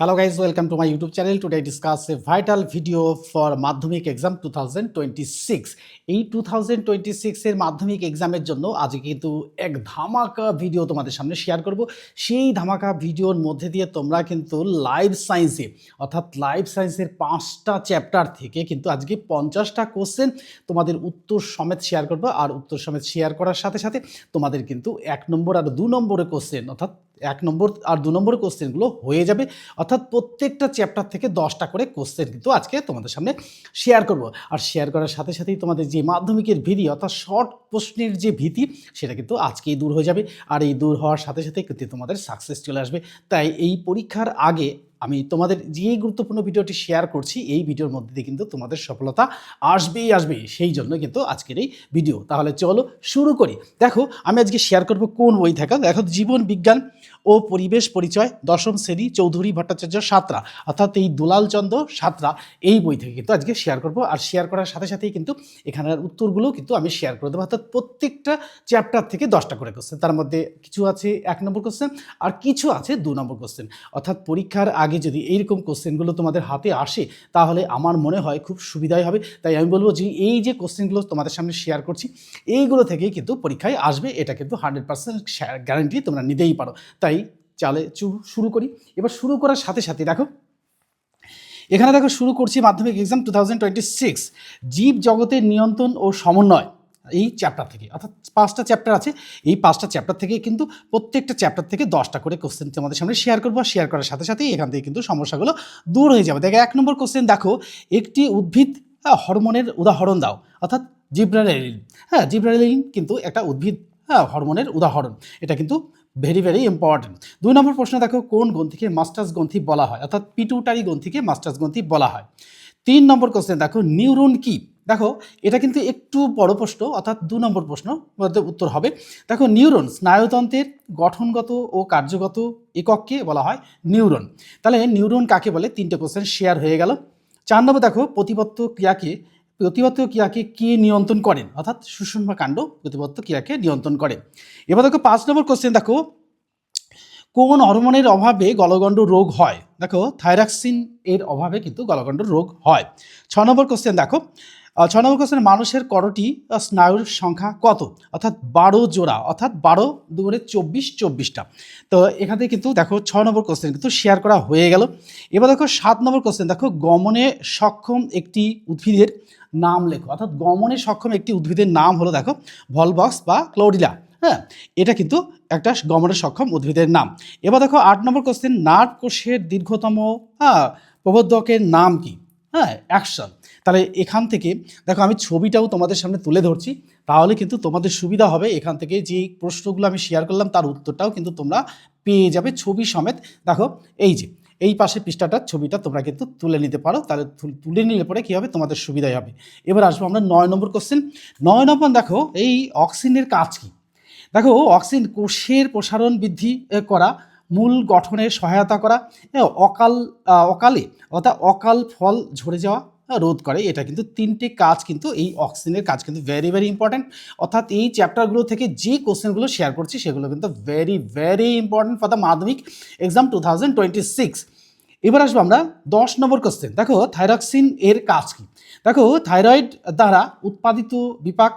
Hello guys, welcome to my YouTube channel. Today I discuss a vital video for Madhyamik exam 2026 এই 2026 এর মাধ্যমিক এক্সামের জন্য আজকে কিন্তু এক ধামাকা ভিডিও তোমাদের সামনে শেয়ার করব। সেই ধামাকা ভিডিওর মধ্যে দিয়ে তোমরা কিন্তু লাইফ সায়েন্সে অর্থাৎ লাইফ সায়েন্সের পাঁচটা চ্যাপ্টার থেকে কিন্তু আজকে পঞ্চাশটা কোশ্চেন তোমাদের উত্তর সমেত শেয়ার করব। আর উত্তর সমেত শেয়ার করার সাথে সাথে তোমাদের কিন্তু এক নম্বর আর দু নম্বরের কোশ্চেন অর্থাৎ এক নম্বর আর দু নম্বর কোশ্চেনগুলো হয়ে যাবে। অর্থাৎ প্রত্যেকটা চ্যাপ্টার থেকে দশটা করে কোশ্চেন কিন্তু আজকে তোমাদের সামনে শেয়ার করব। আর শেয়ার করার সাথে সাথেই তোমাদের যে মাধ্যমিকের ভীতি অর্থাৎ শর্ট প্রশ্নের যে ভীতি, সেটা কিন্তু আজকেই দূর হয়ে যাবে। আর এই দূর হওয়ার সাথে সাথে কিন্তু তোমাদের সাকসেস চলে আসবে। তাই এই পরীক্ষার আগে আমি তোমাদের যে গুরুত্বপূর্ণ ভিডিওটি শেয়ার করছি, এই ভিডিওর মধ্যে দিয়ে কিন্তু তোমাদের সফলতা আসবেই আসবেই সেই জন্য কিন্তু আজকের এই ভিডিও। তাহলে চলো শুরু করি। দেখো, আমি আজকে শেয়ার করব কোন বই থাকা? দেখো, জীবন বিজ্ঞান। ও পরিবেশ পরিচয় দশম শ্রেণি চৌধুরী ভট্টাচার্য সাতরা। অর্থাৎ এই দুলাল চন্দ্র সাতরা এই বই থেকে কিন্তু আজকে শেয়ার করব। আর শেয়ার করার সাথে সাথেই কিন্তু এখানের উত্তরগুলো কিন্তু আমি শেয়ার করে দেবো। অর্থাৎ প্রত্যেকটা চ্যাপ্টার থেকে দশটা করে কোশ্চেন তার মধ্যে কিছু আছে এক নম্বর কোশ্চেন আর কিছু আছে দু নম্বর কোশ্চেন অর্থাৎ পরীক্ষার আগে যদি এইরকম কোশ্চেনগুলো তোমাদের হাতে আসে, তাহলে আমার মনে হয় খুব সুবিধাই হবে। তাই আমি বলব যে এই যে কোশ্চেনগুলো তোমাদের সামনে শেয়ার করছি, এইগুলো থেকেই কিন্তু পরীক্ষায় আসবে। এটা কিন্তু হান্ড্রেড পার্সেন্ট গ্যারান্টি তোমরা নিতেই পারো। তাই চালে চু শুরু করি। এবার শুরু করার সাথে সাথে দেখো এখানে দেখো শুরু করছি Madhyamik exam two thousand twenty six জীব জগতের নিয়ন্ত্রণ ও সমন্বয় এই চ্যাপ্টার থেকে। অর্থাৎ পাঁচটা চ্যাপ্টার আছে এই পাঁচটা চ্যাপ্টার থেকে কিন্তু প্রত্যেকটা চ্যাপ্টার থেকে দশটা করে কোশ্চেন তোমাদের সামনে শেয়ার করব। শেয়ার করার সাথে সাথেই এখান থেকে কিন্তু সমস্যাগুলো দূর হয়ে যাবে। দেখো এক নম্বর কোশ্চেন দেখো একটি উদ্ভিদ হ্যাঁ, হরমোনের উদাহরণ দাও। অর্থাৎ জিব্রালিন হ্যাঁ জিব্রালিন কিন্তু একটা উদ্ভিদ হ্যাঁ হরমোনের উদাহরণ। এটা কিন্তু ভেরি ভেরি ইম্পর্টেন্ট দুই নম্বর প্রশ্ন, দেখো, কোন গ্রন্থিকে মাস্টার্স গ্রন্থি বলা হয়? অর্থাৎ পিটুটারি গ্রন্থিকে মাস্টার্স গ্রন্থি বলা হয়। তিন নম্বর কোশ্চেন দেখো, নিউরন কি? দেখো, এটা কিন্তু একটু বড় প্রশ্ন, অর্থাৎ দু নম্বর প্রশ্ন উত্তর হবে। দেখো, নিউরন, স্নায়ুতন্ত্রের গঠনগত ও কার্যগত একককে বলা হয় নিউরন। তাহলে নিউরন কাকে বলে? তিনটে কোশ্চেন শেয়ার হয়ে গেল। চার নম্বর, দেখো, প্রতিপত্ত ক্রিয়াকে প্রতিপত্ত ক্রিয়াকে কে নিয়ন্ত্রণ করেন অর্থাৎ সুষমা কাণ্ড প্রতিপত্ত ক্রিয়াকে নিয়ন্ত্রণ করে। এবার দেখো পাঁচ নম্বর কোশ্চেন দেখো, কোন হরমোনের অভাবে গলগণ্ড রোগ হয়? দেখো থাইরাক্সিন এর অভাবে কিন্তু গলগণ্ড রোগ হয়। ছ নম্বর কোশ্চেন দেখো আহ, ছ নম্বর কোশ্চেন মানুষের করটি স্নায়ুর সংখ্যা কত? অর্থাৎ বারো জোড়া অর্থাৎ বারো দুগুণে চব্বিশ চব্বিশটা। তো এখান থেকে কিন্তু দেখো ছ নম্বর কোশ্চেন কিন্তু শেয়ার করা হয়ে গেল। এবার দেখো সাত নম্বর কোশ্চেন দেখো গমনে সক্ষম একটি উদ্ভিদের নাম লেখো। অর্থাৎ গমনে সক্ষম একটি উদ্ভিদের নাম হলো দেখো ভলবক্স বা ক্লোডিলা হ্যাঁ এটা কিন্তু একটা গমনে সক্ষম উদ্ভিদের নাম। এবার দেখো আট নম্বর কোশ্চেন নার্ভ কোষের দীর্ঘতম হ্যাঁ প্রবর্ধকের নাম কি? হ্যাঁ অ্যাকশন। তাহলে এখান থেকে, দেখো আমি ছবিটাও তোমাদের সামনে তুলে ধরছি, তাহলে কিন্তু তোমাদের সুবিধা হবে এখান থেকে যে প্রশ্নগুলো আমি শেয়ার করলাম তার উত্তরটাও কিন্তু তোমরা পেয়ে যাবে ছবি সমেত। দেখো, এই যে, এই পাশে পৃষ্ঠাটার ছবিটা তোমরা কিন্তু তুলে নিতে পারো, তাহলে তুলে নিলে পরে কী হবে? তোমাদের সুবিধাই হবে। এবার আসব আমরা নয় নম্বর কোশ্চেন নয় নম্বর দেখো, এই অক্সিজেনের কাজ কী? দেখো, অক্সিজেন কোষের প্রসারণ বৃদ্ধি করা, মূল গঠনের সহায়তা করা অকাল অকালে অর্থাৎ অকাল ফল ঝরে যাওয়া রোধ করে। এটা কিন্তু তিনটে কাজ কিন্তু, এই অক্সিজেনের কাজ কিন্তু ভেরি ভেরি ইম্পর্ট্যান্ট অর্থাৎ এই চ্যাপ্টারগুলো থেকে যে কোশ্চেনগুলো শেয়ার করছি, সেগুলো কিন্তু very very important for the Madhyamik exam two thousand twenty six এবার আসব আমরা দশ নম্বর কোশ্চেন দেখো থাইরক্সিন এর কাজ কি? দেখো থাইরয়েড দ্বারা উৎপাদিত বিপাক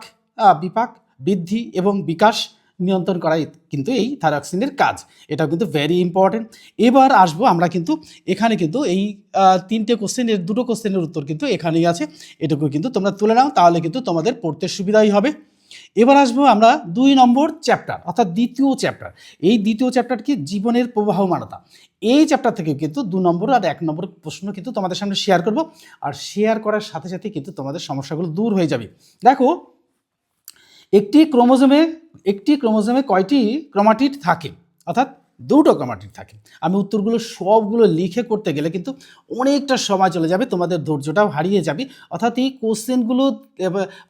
বিপাক বৃদ্ধি এবং বিকাশ নিয়ন্ত্রণ করাই কিন্তু এই থাইরক্সিনের কাজ। এটা কিন্তু ভেরি ইম্পর্টেন্ট এবার আসব আমরা কিন্তু, এখানে কিন্তু এই তিনটে কোশ্চেনের দুটো কোশ্চেনের উত্তর কিন্তু এখানেই আছে। এটুকু কিন্তু তোমরা তুলে নাও, তাহলে কিন্তু তোমাদের পড়তে সুবিধাই হবে। এবার আসব আমরা দুই নম্বর চ্যাপ্টার অর্থাৎ দ্বিতীয় চ্যাপ্টার এই দ্বিতীয় চ্যাপ্টার কি? জীবনের প্রবাহমানতা। এই চ্যাপ্টার থেকে কিন্তু দু নম্বর আর এক নম্বর প্রশ্ন কিন্তু তোমাদের সামনে শেয়ার করব। আর শেয়ার করার সাথে সাথে কিন্তু তোমাদের সমস্যাগুলো দূর হয়ে যাবে। দেখো একটি ক্রোমোজোমে একটি ক্রোমোজোমে কয়টি ক্রোমাটিড থাকে? অর্থাৎ দুটো ক্রোমাটিড থাকে। আমি উত্তরগুলো সবগুলো লিখে করতে গেলে কিন্তু অনেকটা সময় চলে যাবে, তোমাদের ধৈর্যটাও হারিয়ে যাবে। অর্থাৎ এই কোশ্চেনগুলো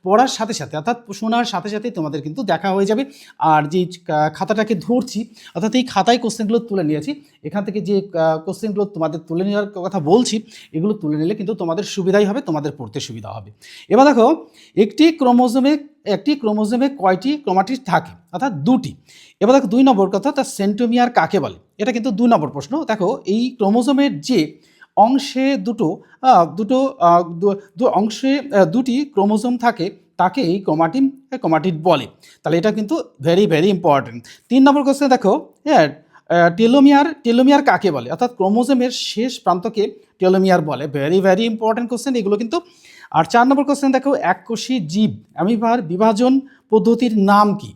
পড়ার সাথে সাথে, অর্থাৎ শোনার সাথে সাথে তোমাদের কিন্তু দেখা হয়ে যাবে। আর যে খাতাটাকে ধরছি, অর্থাৎ এই খাতায় কোশ্চেনগুলো তুলে নিয়েছি, এখান থেকে যে কোশ্চেনগুলো তোমাদের তুলে নেওয়ার কথা বলছি, এগুলো তুলে নিলে কিন্তু তোমাদের সুবিধাই হবে, তোমাদের পড়তে সুবিধা হবে। এবার দেখো, একটি ক্রোমোজোমে একটি ক্রোমোজোমে কয়টি ক্রোমাটিড থাকে? অর্থাৎ দুটি। এবার দেখো দুই নম্বর কথা তার সেন্টোমিয়ার কাকে বলে? এটা কিন্তু দুই নম্বর প্রশ্ন। দেখো, এই ক্রোমোজোমের যে অংশে দুটো দুটো অংশে দুটি ক্রোমোজোম থাকে, তাকে এই ক্রোমাটিন ক্রোমাটিড বলে। তাহলে এটা কিন্তু ভেরি ভেরি ইম্পর্টেন্ট তিন নম্বর কোশ্চেন দেখো হ্যাঁ টেলোমিয়ার টেলোমিয়ার কাকে বলে? অর্থাৎ ক্রোমোজোমের শেষ প্রান্তকে টেলোমিয়ার বলে। ভেরি ভেরি ইম্পর্টেন্ট কোশ্চেন এগুলো কিন্তু আর চার নম্বর কোশ্চেন দেখো এককোষী জীব অ্যামিবার বিভাজন পদ্ধতির নাম কি?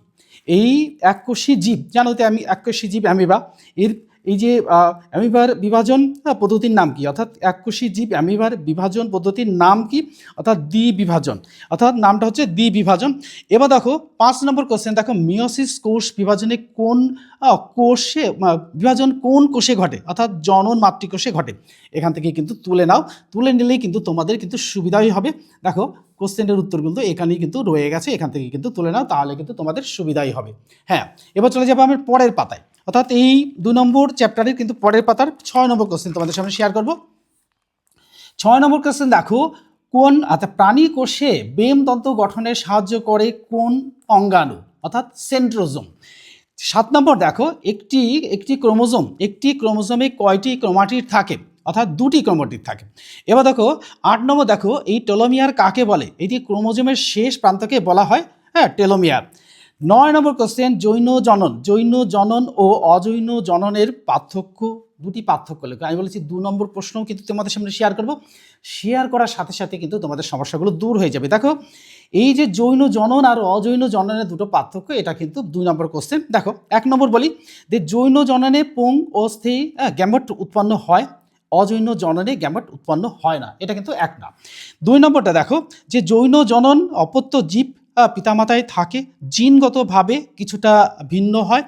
এই এককোষী জীব, জানো তো আমি এককোষী জীব অ্যামিবা এর এই যে অ্যামিবার বিভাজন পদ্ধতির নাম কি? অর্থাৎ এককোষী জীব অ্যামিবার বিভাজন পদ্ধতির নাম কি? অর্থাৎ দ্বি বিভাজন। অর্থাৎ নামটা হচ্ছে দ্বি বিভাজন। এবার দেখো, পাঁচ নম্বর কোশ্চেন দেখো মিওসিস কোষ বিভাজনে কোন কোষে বিভাজন কোন কোষে ঘটে? অর্থাৎ জনন মাতৃকোষে ঘটে। এখান থেকে কিন্তু তুলে নাও। তুলে নিলেই কিন্তু তোমাদের কিন্তু সুবিধাই হবে। দেখো কোশ্চেনের উত্তর কিন্তু এখানেই কিন্তু রয়ে গেছে। এখান থেকে কিন্তু তুলে নাও, তাহলে কিন্তু তোমাদের সুবিধাই হবে। হ্যাঁ এবার চলে যাব আমি পরের পাতায়। অর্থাৎ এই দু নম্বর চ্যাপ্টারের কিন্তু পরের পাতার ছয় নম্বর কোশ্চেন তোমাদের সামনে শেয়ার করব। ছয় নম্বর কোশ্চেন দেখো, কোন অর্থাৎ প্রাণী কোষে বেমতন্ত্র গঠনে সাহায্য করে কোন অঙ্গাণু? অর্থাৎ সেন্ট্রোজোম। সাত নম্বর দেখো, একটি একটি ক্রোমোজোম, একটি ক্রোমোজোমে কয়টি ক্রোমাটিড থাকে? অর্থাৎ দুটি ক্রোমাটিড থাকে। এবার দেখো, আট নম্বর দেখো, এই টেলোমিয়ার কাকে বলে? এটি ক্রোমোজোমের শেষ প্রান্তকে বলা হয় হ্যাঁ টেলোমিয়ার। নয় নম্বর কোশ্চেন জৈন জনন। জৈন জনন ও অজৈন জননের পার্থক্য, দুটি পার্থক্য লেখো। আমি বলেছি দু নম্বর প্রশ্নও কিন্তু তোমাদের সামনে শেয়ার করব। শেয়ার করার সাথে সাথে কিন্তু তোমাদের সমস্যাগুলো দূর হয়ে যাবে। দেখো, এই যে জৈন জনন আর অজৈন জননের দুটো পার্থক্য, এটা কিন্তু দুই নম্বর কোশ্চেন দেখো, এক নম্বর বলি যে জৈন জননে পুং ও স্থি গ্যামট উৎপন্ন হয়। অজৈন জননে গ্যামট উৎপন্ন হয় না। এটা কিন্তু এক না। দুই নম্বরটা দেখো যে জৈন জনন অপত্য জীব পিতামাতায় থাকে, জিনগতভাবে কিছুটা ভিন্ন হয়।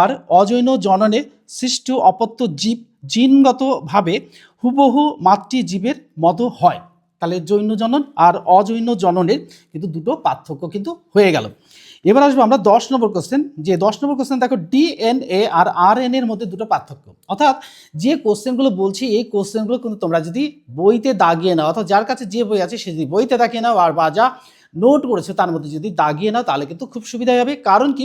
আর অজৈন জননে সৃষ্ট অপত্য জীব জিনগতভাবে হুবহু মাতৃজীবের মতো হয়। তাহলে জৈন জনন আর অজৈন জননের কিন্তু দুটো পার্থক্য কিন্তু হয়ে গেল। এবার আসব আমরা দশ নম্বর কোশ্চেন যে দশ নম্বর কোশ্চেন দেখো, ডিএনএ আর আর এন এর মধ্যে দুটো পার্থক্য। অর্থাৎ যে কোশ্চেনগুলো বলছি, এই কোশ্চেনগুলো কিন্তু তোমরা যদি বইতে দাগিয়ে নাও, অর্থাৎ যার কাছে যে বই আছে, সে যদি বইতে দাগিয়ে নাও আর বা যা নোট করেছে তার মধ্যে যদি দাগিয়ে না তাহলে কিন্তু খুব সুবিধা হবে। কারণ কি?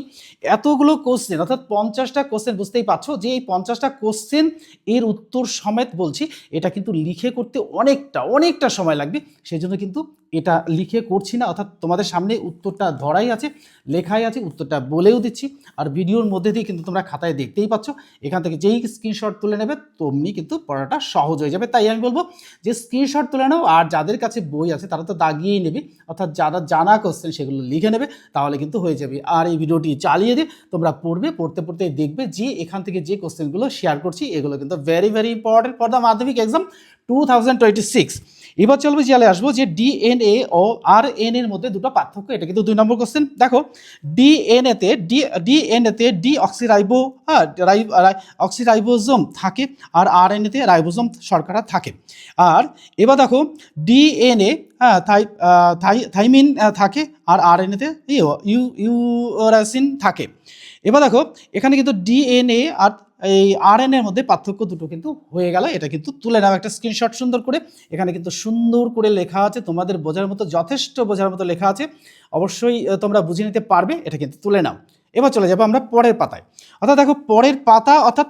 এতগুলো কোশ্চেন অর্থাৎ পঞ্চাশটা কোশ্চেন বুঝতেই পারছ যে এই পঞ্চাশটা কোশ্চেন এর উত্তর সমেত বলছি, এটা কিন্তু লিখে করতে অনেকটা অনেকটা সময় লাগবে। সেই জন্য কিন্তু এটা লিখে করছি না, অর্থাৎ তোমাদের সামনে উত্তরটা ধরাই আছে, লেখাই আছে, উত্তরটা বলেও দিচ্ছি। আর ভিডিওর মধ্যে দিয়ে কিন্তু তোমরা খাতায় দেখতেই পাচ্ছ, এখান থেকে যেই স্ক্রিনশট তুলে নেবে, তেমনি কিন্তু পড়াটা সহজ হয়ে যাবে। তাই আমি বলব যে স্ক্রিনশট তুলে নাও, আর যাদের কাছে বই আছে তারা তো দাগিয়েই নেবে, অর্থাৎ যারা জানা কোশ্চেন সেগুলো লিখে নেবে, তাহলে কিন্তু হয়ে যাবে। আর এই ভিডিওটি চালিয়ে দিয়ে তোমরা পড়বে, পড়তে পড়তে দেখবে যে এখান থেকে যে কোশ্চেনগুলো শেয়ার করছি, এগুলো কিন্তু very very important for the Madhyamik exam two thousand twenty six এবার চলবে চলে আসব যে ডিএনএ ও আর এন এর মধ্যে দুটো পার্থক্য। এটা কিন্তু দুই নম্বর কোশ্চেন দেখো ডিএনএতে ডি ডিএনএতে ডি অক্সিরাইবো হ্যাঁ রাই- রাই- থাকে আর আর এনএতে রাইবোজোম শর্করা থাকে। আর এবার দেখো, ডিএনএ হ্যাঁ থাই থাই, থাইমিন থাকে আর আর এনএতে ইউ, ইউরাসিন থাকে। এবার দেখো, এখানে কিন্তু ডিএনএ আর এই আর এর মধ্যে পার্থক্য দুটো কিন্তু হয়ে গেল। এটা কিন্তু তুলে নাও একটা স্ক্রিনশট সুন্দর করে। এখানে কিন্তু সুন্দর করে লেখা আছে, তোমাদের বোঝার মতো, যথেষ্ট বোঝার মতো লেখা আছে। অবশ্যই তোমরা বুঝে নিতে পারবে, এটা কিন্তু তুলে নাও। এবার চলে যাব আমরা পরের পাতায়। অর্থাৎ দেখো, পরের পাতা, অর্থাৎ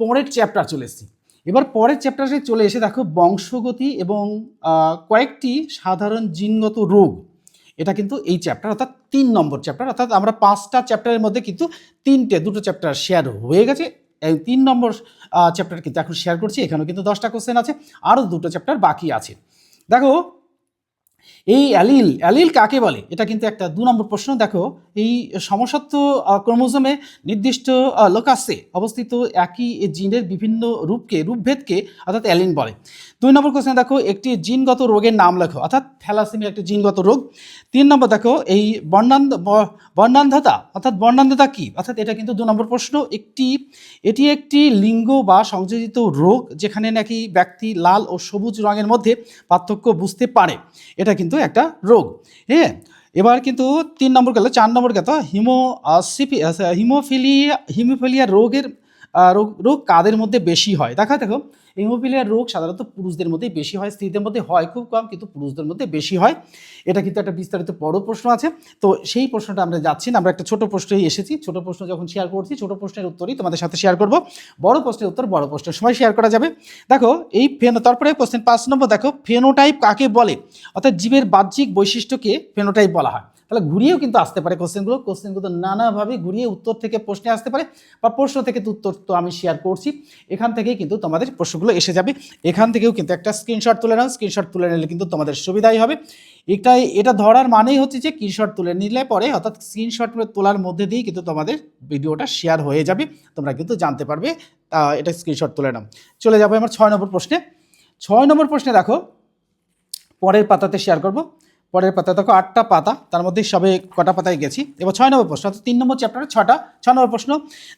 পরের চ্যাপ্টার চলে এসেছি। এবার পরের চ্যাপ্টারে চলে এসে দেখো, বংশগতি এবং কয়েকটি সাধারণ জিনগত রোগ। এটা কিন্তু এই চ্যাপ্টার অর্থাৎ তিন নম্বর চ্যাপ্টার অর্থাৎ আমরা পাঁচটা চ্যাপ্টারের মধ্যে কিন্তু তিনটে, দুটো চ্যাপ্টার শেয়ার হয়ে গেছে। এই তিন নম্বর চ্যাপ্টার কিন্তু এখন শেয়ার করছি, এখানেও কিন্তু দশটা কোশ্চেন আছে, আরও দুটো চ্যাপ্টার বাকি আছে। দেখো, এই অ্যালিল অ্যালিল কাকে বলে? এটা কিন্তু একটা দু নম্বর প্রশ্ন। দেখো, এই সমসত্ব ক্রোমোজোমে নির্দিষ্ট লোকাসে অবস্থিত একই জিনের বিভিন্ন রূপকে, রূপভেদকে অর্থাৎ অ্যালিন বলে। দুই নম্বর কোশ্চেন দেখো, একটি জিনগত রোগের নাম লেখো, অর্থাৎ থ্যালাসেমিয়া একটি জিনগত রোগ। তিন নম্বর দেখো, এই বর্ণান্ধ ব- বর্ণান্ধতা, অর্থাৎ বর্ণান্ধতা কী? অর্থাৎ এটা কিন্তু দু নম্বর প্রশ্ন। একটি, এটি একটি লিঙ্গ বা সংযোজিত রোগ যেখানে নাকি ব্যক্তি লাল ও সবুজ রঙের মধ্যে পার্থক্য বুঝতে পারে। এটা কিন্তু একটা রোগ হ্যাঁ? এবার কিন্তু তিন নম্বর গেল, চার নম্বর গেল, হিমো হিমোফিলিয়া হিমোফিলিয়া রোগের রোগ রোগ কাদের মধ্যে বেশি হয়? দেখা, দেখো হিমোফিলিয়ার রোগ সাধারণত পুরুষদের মধ্যেই বেশি হয়, স্ত্রীদের মধ্যে হয় খুব কম, কিন্তু পুরুষদের মধ্যে বেশি হয়। এটা কিন্তু একটা বিস্তারিত বড় প্রশ্ন আছে। তো সেই প্রশ্নটা আমরা যাচ্ছি না, আমরা একটা ছোট প্রশ্নেই এসেছি। ছোট প্রশ্ন যখন শেয়ার করছি, ছোট প্রশ্নের উত্তরই তোমাদের সাথে শেয়ার করব। বড় প্রশ্নের উত্তর, বড় প্রশ্নের সময় শেয়ার করা যাবে। দেখো, এই ফেনো তারপরে কোশ্চেন পাঁচ নম্বর, দেখো ফেনোটাইপ কাকে বলে? অর্থাৎ জীবের বাহ্যিক বৈশিষ্ট্যকে ফেনোটাইপ বলা হয়। তাহলে ঘুরিয়েও কিন্তু আসতে পারে কোশ্চেনগুলো। কোশ্চেনগুলো নানাভাবে ঘুরিয়ে উত্তর থেকে প্রশ্নে আসতে পারে বা প্রশ্ন থেকে তো উত্তর তো আমি শেয়ার করছি। এখান থেকেই কিন্তু তোমাদের প্রশ্নগুলো এসে যাবে। এখান থেকেও কিন্তু একটা স্ক্রিনশট তুলে নাও। স্ক্রিনশট তুলে নিলে কিন্তু তোমাদের সুবিধাই হবে। এটাই এটা ধরার মানেই হচ্ছে যে স্ক্রিনশট তুলে নিলে পরে অর্থাৎ স্ক্রিনশট তোলার মধ্যে দিয়েই কিন্তু তোমাদের ভিডিওটা শেয়ার হয়ে যাবে। তোমরা কিন্তু জানতে পারবে। আহ, এটা স্ক্রিনশট তুলে নাও। চলে যাব আমার ছয় নম্বর প্রশ্নে। ছয় নম্বর প্রশ্নে দেখো। পরের পাতাতে শেয়ার করব। পরের পাতা, দেখো আটটা পাতা, তার মধ্যে সবে কটা পাতায় গেছি। এবার ছয় নম্বর প্রশ্ন তিন নম্বর চ্যাপ্টারে ছটা ছয় নম্বর প্রশ্ন,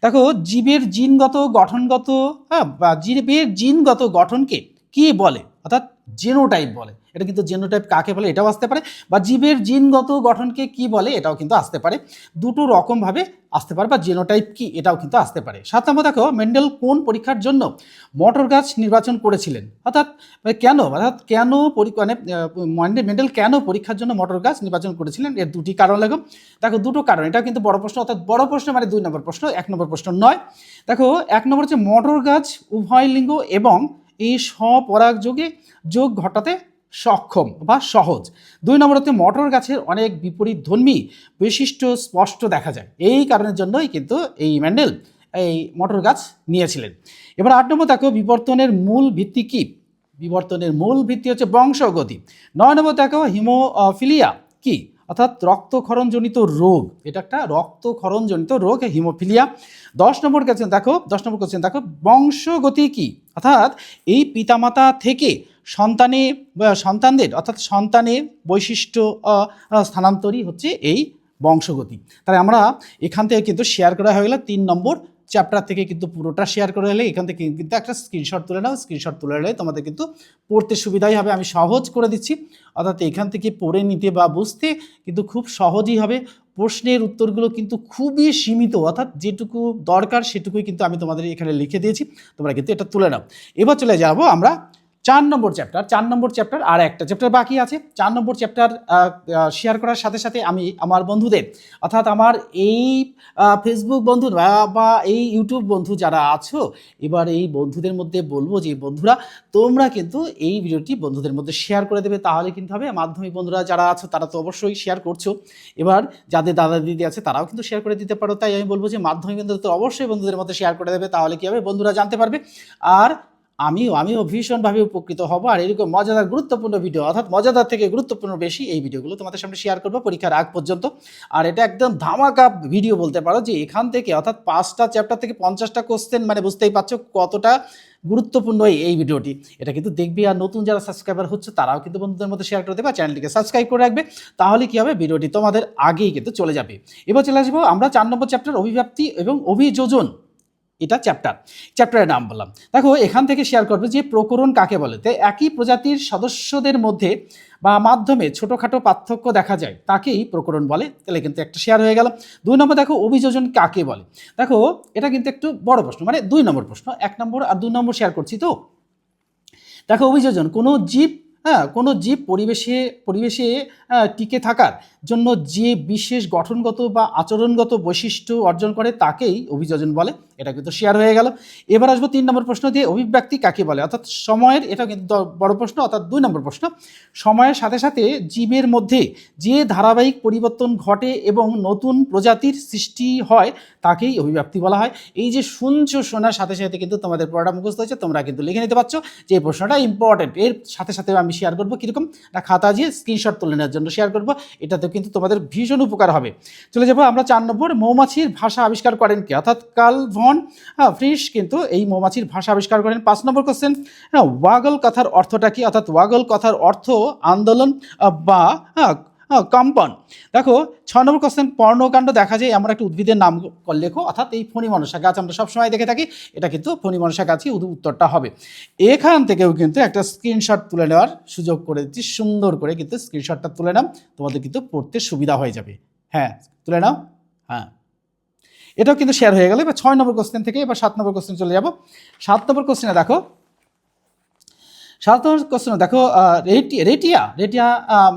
দেখো জীবের জিনগত গঠনগত হ্যাঁ বা জীবের জিনগত গঠনকে কি বলে? অর্থাৎ জেনোটাইপ বলে। এটা কিন্তু জেনোটাইপ কাকে বলে এটাও আসতে পারে বা জীবের জিনগত গঠনকে কি বলে এটাও কিন্তু আসতে পারে। দুটো রকমভাবে আসতে পারে বা জেনোটাইপ কি এটাও কিন্তু আসতে পারে। সাত নম্বর দেখো মেন্ডেল কোন পরীক্ষার জন্য মটর গাছ নির্বাচন করেছিলেন? অর্থাৎ মানে কেন? অর্থাৎ কেন মানে মেন্ডেল কেন পরীক্ষার জন্য মটর গাছ নির্বাচন করেছিলেন? এর দুটি কারণ লাগো। দেখো, দুটো কারণ। এটা কিন্তু বড় প্রশ্ন। অর্থাৎ বড় প্রশ্ন মানে দুই নম্বর প্রশ্ন, এক নম্বর প্রশ্ন নয়। দেখো, এক নম্বর হচ্ছে মটর গাছ উভয় লিঙ্গ এবং এই স্বপরাগ যোগে যোগ ঘটাতে সক্ষম বা সহজ। দুই নম্বর হচ্ছে মটর গাছের অনেক বিপরীত ধর্মী বৈশিষ্ট্য স্পষ্ট দেখা যায়। এই কারণের জন্যই কিন্তু এই ম্যান্ডেল এই মটর গাছ নিয়েছিলেন। এবার আট নম্বর দেখো বিবর্তনের মূল ভিত্তি কী? বিবর্তনের মূল ভিত্তি হচ্ছে বংশগতি। নয় নম্বর দেখো হিমোফিলিয়া কি? অর্থাৎ রক্তক্ষরণজনিত রোগ। এটা একটা রক্তক্ষরণজনিত রোগ হিমোফিলিয়া। দশ নম্বর কোশ্চেন দেখো, দশ নম্বর কোশ্চেন দেখো, বংশগতি কি? অর্থাৎ এই পিতামাতা থেকে সন্তানে সন্তানদের, অর্থাৎ সন্তানের বৈশিষ্ট্য স্থানান্তরই হচ্ছে এই বংশগতি। তাই আমরা এখান থেকে কিন্তু শেয়ার করা হয়ে গেল তিন নম্বর চ্যাপ্টার থেকে কিন্তু পুরোটা শেয়ার করে নিলে, এখান থেকে কিন্তু একটা স্ক্রিনশট তুলে নাও স্ক্রিনশট তুলে নিলে তোমাদের কিন্তু পড়তে সুবিধাই হবে। আমি সহজ করে দিচ্ছি, অর্থাৎ এখান থেকে পড়ে নিতে বা বুঝতে কিন্তু খুব সহজই হবে। প্রশ্নের উত্তরগুলো কিন্তু খুবই সীমিত, অর্থাৎ যেটুকু দরকার সেটুকুই কিন্তু আমি তোমাদের এখানে লিখে দিয়েছি, তোমরা কিন্তু এটা তুলে নাও। এবার চলে যাব আমরা চার নম্বর চ্যাপ্টার, চার নম্বর চ্যাপ্টার আর একটা চ্যাপ্টার বাকি আছে। চার নম্বর চ্যাপ্টার শেয়ার করার সাথে সাথে আমি আমার বন্ধুদের, অর্থাৎ আমার এই ফেসবুক বন্ধু বা- এই ইউটিউব বন্ধু যারা আছো, এবার এই বন্ধুদের মধ্যে বলব যে, বন্ধুরা, তোমরা কিন্তু এই ভিডিওটি বন্ধুদের মধ্যে শেয়ার করে দেবে। তাহলে কিন্তু হবে, মাধ্যমিক বন্ধুরা যারা আছো, তারা তো অবশ্যই শেয়ার করছ। এবার যাদের দাদা দিদি আছে, তারাও কিন্তু শেয়ার করে দিতে পারো। তাই আমি বলব যে, মাধ্যমিক বন্ধুরা তো অবশ্যই বন্ধুদের মধ্যে শেয়ার করে দেবে। তাহলে কী হবে? বন্ধুরা জানতে পারবে। আর আমিও আমিও ভীষণভাবে উপকৃত হব। আর এরকম মজাদার, গুরুত্বপূর্ণ ভিডিও অর্থাৎ মজাদার থেকে গুরুত্বপূর্ণ বেশি এই ভিডিওগুলো তোমাদের সামনে শেয়ার করব পরীক্ষার আগ পর্যন্ত। আর এটা একদম ধামাকা ভিডিও বলতে পারো যে এখান থেকে, অর্থাৎ পাঁচটা চ্যাপ্টার থেকে পঞ্চাশটা কোশ্চেন মানে বুঝতেই পারছ কতটা গুরুত্বপূর্ণ এই ভিডিওটি এটা কিন্তু দেখবি আর নতুন যারা সাবস্ক্রাইবার হচ্ছে, তারাও কিন্তু বন্ধুদের মধ্যে শেয়ার করে দেবে চ্যানেলটিকে সাবস্ক্রাইব করে রাখবে। তাহলে কী হবে? ভিডিওটি তোমাদের আগেই কিন্তু চলে যাবে। এবার চলে আসব আমরা চার নম্বর চ্যাপ্টার অভিব্যক্তি এবং অভিযোজন। এটা চ্যাপ্টার চ্যাপ্টারের নাম বললাম। দেখো, এখান থেকে শেয়ার করবে যে প্রকরণ কাকে বলে? তো একই প্রজাতির সদস্যদের মধ্যে বা মাধ্যমে ছোটোখাটো পার্থক্য দেখা যায়, তাকেই প্রকরণ বলে। তাহলে কিন্তু একটা শেয়ার হয়ে গেল। দুই নম্বর, দেখো, অভিযোজন কাকে বলে? দেখো, এটা কিন্তু একটু বড় প্রশ্ন মানে দুই নম্বর প্রশ্ন, এক নম্বর আর দুই নম্বর শেয়ার করছি তো। দেখো, অভিযোজন, কোনো জীব হ্যাঁ কোনো জীব পরিবেশে পরিবেশে টিকে থাকার জন্য যে বিশেষ গঠনগত বা আচরণগত বৈশিষ্ট্য অর্জন করে তাকেই অভিযোজন বলে। এটা কিন্তু শেয়ার হয়ে গেল। এবার আসব তিন নম্বর প্রশ্ন দিয়ে অভিব্যক্তি কাকে বলে? অর্থাৎ সময়ের এটা কিন্তু বড় প্রশ্ন, অর্থাৎ দুই নম্বর প্রশ্ন। সময়ের সাথে সাথে জীবের মধ্যে যে ধারাবাহিক পরিবর্তন ঘটে এবং নতুন প্রজাতির সৃষ্টি হয় তাকেই অভিব্যক্তি বলা হয়। এই যে শুনছো, শোনার সাথে সাথে কিন্তু তোমাদের পড়াটা মুখস্থ হয়েছে, তোমরা কিন্তু লিখে নিতে পারছ। যে এই প্রশ্নটা ইম্পর্টেন্ট এর সাথে সাথে আমি শেয়ার করব কীরকম না খাতা দিয়ে স্ক্রিনশট তুলে নেওয়ার জন্য শেয়ার করব এটাতে কিন্তু তোমাদের ভীষণ উপকার হবে। চলে যাব আমরা চার নম্বর, মৌমাছির ভাষা আবিষ্কার করেন কে? অর্থাৎ কার্ল ভন হ্যাঁ ফ্রিশ কিন্তু এই মৌমাছির ভাষা আবিষ্কার করেন। পাঁচ নম্বর কোশ্চেন হ্যাঁ ওয়াগল কথার অর্থটা কি? অর্থাৎ ওয়াগল কথার অর্থ আন্দোলন বা হ্যাঁ কম্পন। দেখো, ছ নম্বর কোশ্চেন পর্ণকাণ্ড দেখা যায় আমরা একটা উদ্ভিদের নাম লেখো, অর্থাৎ এই ফণি মনসা গাছ, আমরা সবসময় দেখে থাকি, এটা কিন্তু ফণি মনসা গাছই উত্তরটা হবে। এখান থেকেও কিন্তু একটা স্ক্রিনশট তুলে নেওয়ার সুযোগ করে দিচ্ছি, সুন্দর করে কিন্তু স্ক্রিনশটটা তুলে নাও, তোমাদের কিন্তু পড়তে সুবিধা হয়ে যাবে। হ্যাঁ তুলে নাও। হ্যাঁ। এটাও কিন্তু শেয়ার হয়ে গেল। এবার ছয় নম্বর কোশ্চেন থেকে এবার সাত নম্বর কোশ্চেন চলে যাব। সাত নম্বর কোশ্চেনে দেখো নম্বর কোশ্চেন দেখো রেটিয়া রেটিয়া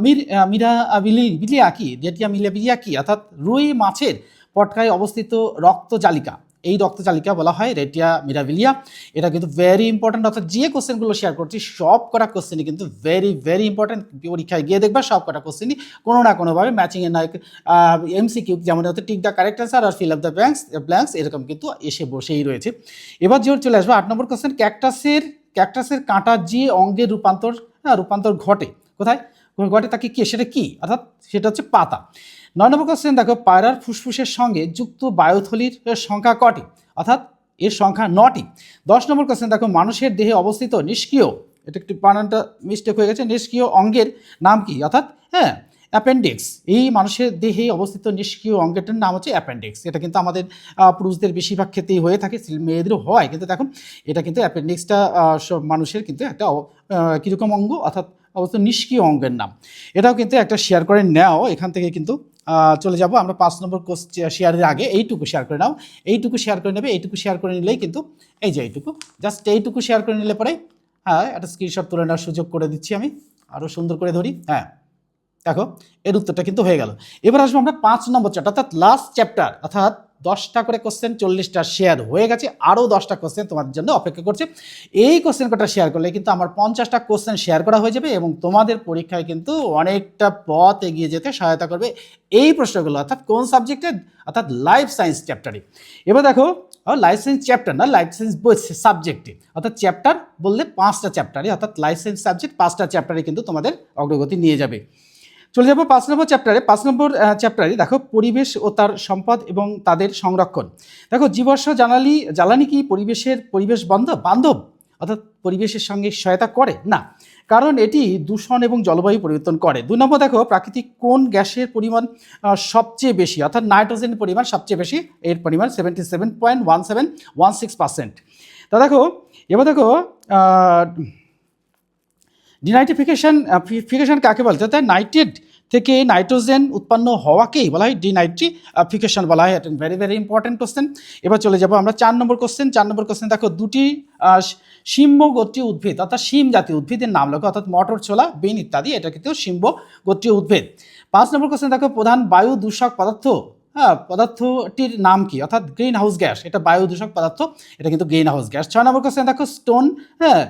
মির মিরা বিলি বিলিয়া কি রেটিয়া মিলিয়া বিলিয়া কি অর্থাৎ রুই মাছের পটকায় অবস্থিত রক্তজালিকা এই রক্তচালিকা বলা হয় রেটিয়া মিরাবিলিয়া এটা কিন্তু ভেরি ইম্পর্ট্যান্ট অর্থাৎ যে কোশ্চেনগুলো শেয়ার করছি, সব কটা কোশ্চেনই কিন্তু ভেরি ভেরি ইম্পর্ট্যান্ট পরীক্ষায় গিয়ে দেখবা সব কটা কোশ্চেনই কোনো না কোনোভাবে ম্যাচিংয়ের নয় এমসি কিউ যেমন হচ্ছে tick the correct answer R fill up the blanks blanks এরকম কিন্তু এসে বসেই রয়েছে। এবার যে চলে আসবে আট নম্বর কোশ্চেন ক্যাকটাসের ক্যাকটাসের কাঁটা যে অঙ্গের রূপান্তর হ্যাঁ রূপান্তর ঘটে, কোথায়? ঘটে তাকে কি? সেটা কি? অর্থাৎ সেটা হচ্ছে পাতা। নয় নম্বর কোশ্চেন দেখো, পায়রার ফুসফুসের সঙ্গে যুক্ত বায়ুথলির সংখ্যা কটি? অর্থাৎ এর সংখ্যা নটি। দশ নম্বর কোশ্চেন দেখো, মানুষের দেহে অবস্থিত নিষ্ক্রিয়, এটা একটু বানানটা মিস্টেক হয়ে গেছে, নিষ্ক্রিয় অঙ্গের নাম কি? অর্থাৎ হ্যাঁ অ্যাপেন্ডিক্স। এই মানুষের দেহে অবস্থিত নিষ্ক্রিয় অঙ্গের নাম হচ্ছে অ্যাপেন্ডিক্স। এটা কিন্তু আমাদের পুরুষদের বেশিরভাগ ক্ষেত্রেই হয়ে থাকে মেয়েদেরও হয়। কিন্তু দেখো এটা কিন্তু অ্যাপেন্ডিক্সটা সব মানুষের কিন্তু একটা কীরকম অঙ্গ? অর্থাৎ অবস্থিত নিষ্ক্রিয় অঙ্গের নাম। এটাও কিন্তু একটা শেয়ার করে নেও। এখান থেকে কিন্তু চলে যাব। আমরা পাঁচ নম্বর কোর্স শেয়ারের আগে এইটুকু শেয়ার করে নাও। এইটুকু শেয়ার করে নেবে, এইটুকু শেয়ার করে নিলেই কিন্তু, এই যে এইটুকু জাস্ট এইটুকু শেয়ার করে নিলে পরে হ্যাঁ একটা স্ক্রিনশট তুলে নেওয়ার সুযোগ করে দিচ্ছি আমি। আরও সুন্দর করে ধরি হ্যাঁ। দেখো, এর উত্তরটা কিন্তু হয়ে গেল। এবার আসব আমরা পাঁচ নম্বর চ্যাপ্টার অর্থাৎ লাস্ট চ্যাপ্টার অর্থাৎ দশটা করে কোশ্চেন চল্লিশটা শেয়ার হয়ে গেছে আরও দশটা কোশ্চেন তোমাদের জন্য অপেক্ষা করছে। এই কোশ্চেন কটা শেয়ার করলে কিন্তু আমার পঞ্চাশটা কোশ্চেন শেয়ার করা হয়ে যাবে এবং তোমাদের পরীক্ষায় কিন্তু অনেকটা পথ এগিয়ে যেতে সহায়তা করবে এই প্রশ্নগুলো, অর্থাৎ কোন সাবজেক্টে অর্থাৎ লাইফ সায়েন্স চ্যাপ্টারে এবার দেখো লাইফ সায়েন্স চ্যাপ্টার না লাইফ সায়েন্স সাবজেক্টে অর্থাৎ চ্যাপ্টার বললে পাঁচটা চ্যাপ্টারে অর্থাৎ লাইফ সায়েন্স সাবজেক্ট পাঁচটা চ্যাপ্টারে কিন্তু তোমাদের অগ্রগতি নিয়ে যাবে। চলে যাব পাঁচ নম্বর চ্যাপ্টারে পাঁচ নম্বর চ্যাপ্টারে দেখো, পরিবেশ ও তার সম্পদ এবং তাদের সংরক্ষণ। দেখো জীবাশ্ম জ্বালানি জ্বালানি কি পরিবেশের পরিবেশ বান্ধব? বান্ধব। অর্থাৎ পরিবেশের সঙ্গে সহায়তা করে? না। কারণ এটি দূষণ এবং জলবায়ু পরিবর্তন করে। দুই নম্বর দেখো, প্রাকৃতিক কোন গ্যাসের পরিমাণ সবচেয়ে বেশি? অর্থাৎ নাইট্রোজেনের পরিমাণ সবচেয়ে বেশি, এর পরিমাণ seventy seven point one seven one six percent তা দেখো, এবার দেখো ডিনাইট্রিফিকেশন ফিকেশন কাকে বলতে অর্থাৎ নাইট্রেট থেকে নাইট্রোজেন উৎপন্ন হওয়াকেই বলা হয় ডিনাইট্রিফিকেশন বলা হয়। এটা ভেরি ভেরি ইম্পর্টেন্ট কোশ্চেন এবার চলে যাব আমরা চার নম্বর কোশ্চেন চার নম্বর কোশ্চেন দেখো দুটি শিম্ব গোত্রীয় উদ্ভিদ, অর্থাৎ শিম জাতীয় উদ্ভিদের নাম লেখো, অর্থাৎ মটর, ছোলা, বিন ইত্যাদি, এটা কিন্তু শিম্ব গোত্রীয় উদ্ভিদ। পাঁচ নম্বর কোশ্চেন দেখো প্রধান বায়ু দূষক পদার্থ হ্যাঁ পদার্থটির নাম কি? অর্থাৎ গ্রিন হাউস গ্যাস এটা বায়ু দূষক পদার্থ, এটা কিন্তু গ্রিন হাউস গ্যাস ছয় নম্বর কোশ্চেন দেখো স্টোন হ্যাঁ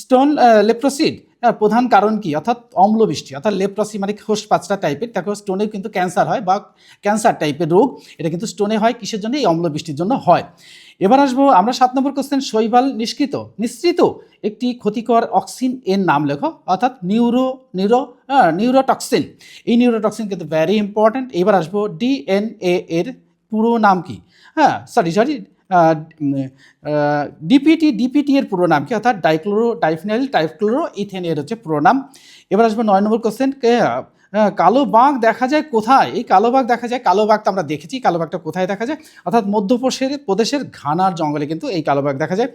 স্টোন লেপ্রোসিড প্রধান কারণ কি? অর্থাৎ অম্লবৃষ্টি, অর্থাৎ লেপ্রসি মানে খোস পাঁচটা টাইপের দেখো স্টোনে কিন্তু ক্যান্সার হয় বা ক্যান্সার টাইপের রোগ। এটা কিন্তু স্টোনে হয়, কিসের জন্য? এই অম্লবৃষ্টির জন্য হয়। এবার আসব আমরা সাত নম্বর কোশ্চেন শৈবাল নিষ্কৃত, নিঃসৃত একটি ক্ষতিকর অক্সিন এর নাম লেখো। অর্থাৎ নিউরো নিউরো নিউরোটক্সিন এই নিউরোটক্সিন কিন্তু ভ্যারি ইম্পর্ট্যান্ট এবার আসব ডিএনএ এর পুরো নাম কি? হ্যাঁ সরি সরি ডিপিটি ডিপিটি এর পুরো নাম কি? অর্থাৎ ডাইক্লোরো ডাইফিনাইল টাইফক্লোরো ইথেন এর হচ্ছে পুরো নাম। এবার আসবে নয় নম্বর কোশ্চেন কালো বাঘ দেখা যায় কোথায়? এই কালো বাঘ দেখা যায়, কালো বাঘ তো আমরা দেখেছি, কালো বাঘটা কোথায় দেখা যায়? অর্থাৎ মধ্যপ্রদেশের, প্রদেশের ঘানার জঙ্গলে কিন্তু এই কালো বাঘ দেখা যায়।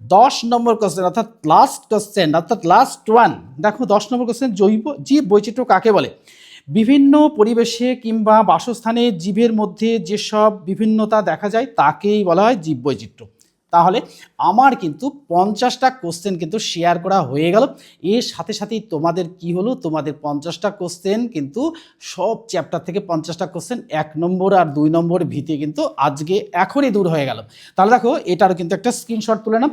দশ নম্বর কোশ্চেন অর্থাৎ লাস্ট কোশ্চেন অর্থাৎ লাস্ট ওয়ান দেখো দশ নম্বর কোশ্চেন জৈব জীব বৈচিত্র্য কাকে বলে? বিভিন্ন পরিবেশে কিংবা বাসস্থানে জীবের মধ্যে যেসব বিভিন্নতা দেখা যায়, তাকেই বলা হয় জীব বৈচিত্র্য তাহলে আমার কিন্তু পঞ্চাশটা কোশ্চেন কিন্তু শেয়ার করা হয়ে গেল। এর সাথে সাথেই তোমাদের কি হলো? তোমাদের পঞ্চাশটা কোশ্চেন কিন্তু সব চ্যাপ্টার থেকে পঞ্চাশটা কোশ্চেন এক নম্বর আর দুই নম্বর ভিতে কিন্তু আজকে এখনই দূর হয়ে গেল। তাহলে দেখো, এটারও কিন্তু একটা স্ক্রিনশট তুলে নাও।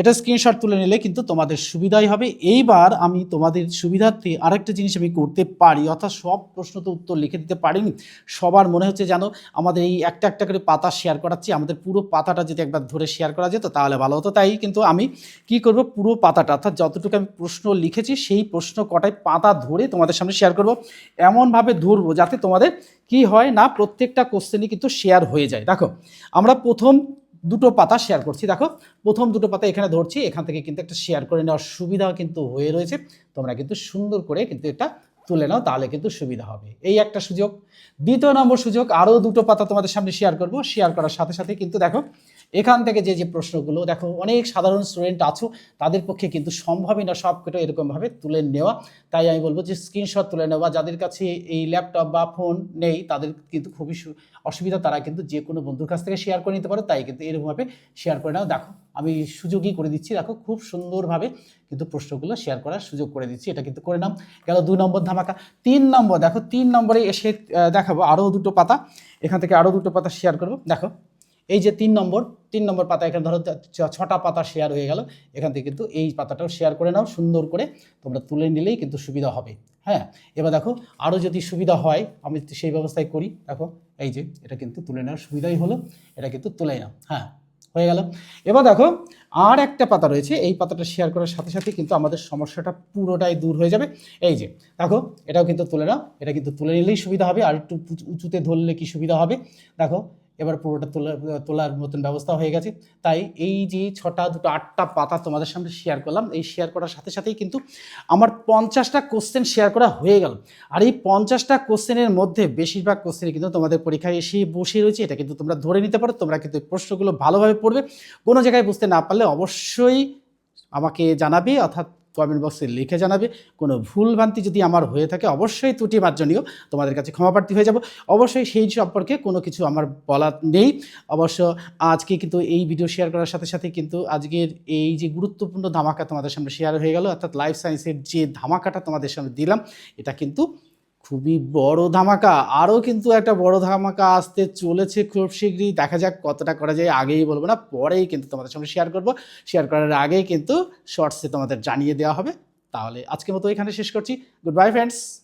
এটা স্ক্রিনশট তুলে নিলে কিন্তু তোমাদের সুবিধাই হবে। এইবার আমি তোমাদের সুবিধার্থে আরেকটা জিনিস আমি করতে পারি, অর্থাৎ সব প্রশ্ন তো উত্তর লিখে দিতে পারিনি। সবার মনে হচ্ছে জানো আমাদের এই একটা একটা করে পাতা শেয়ার করাচ্ছি, আমাদের পুরো পাতাটা যদি একবার ধরে শেয়ার করা যেত, তাহলে ভালো হতো। তাই কিন্তু আমি কি করব, পুরো পাতাটা, অর্থাৎ যতটুকু আমি প্রশ্ন লিখেছি, সেই প্রশ্ন কটায় পাতা ধরে তোমাদের সামনে শেয়ার করব। এমনভাবে ধরবো যাতে তোমাদের কি হয় না, প্রত্যেকটা কোশ্চেনই কিন্তু শেয়ার হয়ে যায়। দেখো, আমরা প্রথম দুটো পাতা শেয়ার করছি। দেখো, প্রথম দুটো পাতা এখানে ধরছি, এখান থেকে কিন্তু একটা শেয়ার করে নেওয়ার সুবিধা কিন্তু হয়ে রয়েছে। তোমরা কিন্তু সুন্দর করে কিন্তু এটা তুলে নাও, তাহলে কিন্তু সুবিধা হবে। এই একটা সুযোগ। দ্বিতীয় নম্বর সুযোগ, আরও দুটো পাতা তোমাদের সামনে শেয়ার করব। শেয়ার করার সাথে সাথে কিন্তু দেখো, এখান থেকে যে যে প্রশ্নগুলো, দেখো, অনেক সাধারণ স্টুডেন্ট আছো, তাদের পক্ষে কিন্তু সম্ভবই না সব কটা এরকমভাবে তুলে নেওয়া। তাই আমি বলব যে স্ক্রিনশট তুলে নেওয়া। যাদের কাছে এই ল্যাপটপ বা ফোন নেই, তাদের কিন্তু খুবই অসুবিধা তারা কিন্তু যে কোনো বন্ধুর কাছ থেকে শেয়ার করে নিতে পারো, তাই কিন্তু এরকমভাবে শেয়ার করে নাও। দেখো, আমি সুযোগই করে দিচ্ছি। দেখো, খুব সুন্দরভাবে কিন্তু প্রশ্নগুলো শেয়ার করার সুযোগ করে দিচ্ছি। এটা কিন্তু করে নাও। গেল দুই নম্বর ধামাকা। তিন নম্বর, দেখো, তিন নম্বরে এসে দেখাবো আরও দুটো পাতা। এখান থেকে আরও দুটো পাতা শেয়ার করব। দেখো এই যে তিন নম্বর তিন নম্বর পাতা, এখানে ধরো ছটা পাতা শেয়ার হয়ে গেল, এখান থেকে কিন্তু এই পাতাটাও শেয়ার করে নাও, সুন্দর করে তোমরা তুলে নিলেই কিন্তু সুবিধা হবে হ্যাঁ? এবার দেখো আরও যদি সুবিধা হয়, আমি সেই ব্যবস্থায় করি, দেখো, এই যে এটা কিন্তু তুলে নেওয়ার সুবিধাই হলো, এটা কিন্তু তুলে নাও হ্যাঁ হয়ে গেল। এবার দেখো, আর একটা পাতা রয়েছে, এই পাতাটা শেয়ার করার সাথে সাথে কিন্তু আমাদের সমস্যাটা পুরোটাই দূর হয়ে যাবে, এই যে, দেখো, এটাও কিন্তু তুলে নাও, এটা কিন্তু তুলে নিলেই সুবিধা হবে, আর একটু উঁচুতে ধরলে কি সুবিধা হবে, দেখো এবার পুরোটা তোলা, তোলার মতন ব্যবস্থা হয়ে গেছে। তাই এই যে ছটা দুটো আটটা পাতা তোমাদের সামনে শেয়ার করলাম, এই শেয়ার করার সাথে সাথেই কিন্তু আমার পঞ্চাশটা কোশ্চেন শেয়ার করা হয়ে গেল। আর এই পঞ্চাশটা কোশ্চেনের মধ্যে বেশিরভাগ কোশ্চেন কিন্তু তোমাদের পরীক্ষায় এসে বসে রয়েছে। এটা কিন্তু তোমরা ধরে নিতে পারো, তোমরা কিন্তু প্রশ্নগুলো ভালোভাবে পড়বে। কোনো জায়গায় বুঝতে না পারলে অবশ্যই আমাকে জানাবে, অর্থাৎ কমেন্ট বক্সে লিখে জানাবে। কোনো ভুল ভ্রান্তি যদি আমার হয়ে থাকে, অবশ্যই ত্রুটি মার্জনীয় তোমাদের কাছে ক্ষমাপ্রার্থী হয়ে যাব। অবশ্যই সেই সম্পর্কে কোনো কিছু আমার বলার নেই। অবশ্য আজকে কিন্তু এই ভিডিও শেয়ার করার সাথে সাথে কিন্তু আজকের এই যে গুরুত্বপূর্ণ ধামাকা তোমাদের সামনে শেয়ার হয়ে গেল, অর্থাৎ লাইফ সায়েন্সের যে ধামাকাটা তোমাদের সামনে দিলাম, এটা কিন্তু খুবই বড় ধামাকা। আরও কিন্তু একটা বড় ধামাকা আসতে চলেছে খুব শীঘ্রই। দেখা যাক কতটা করা যায়, আগেই বলব না, পরেই কিন্তু তোমাদের সঙ্গে শেয়ার করব। শেয়ার করার আগেই কিন্তু শর্টসে তোমাদের জানিয়ে দেওয়া হবে। তাহলে আজকের মতো এখানে শেষ করছি। Good bye friends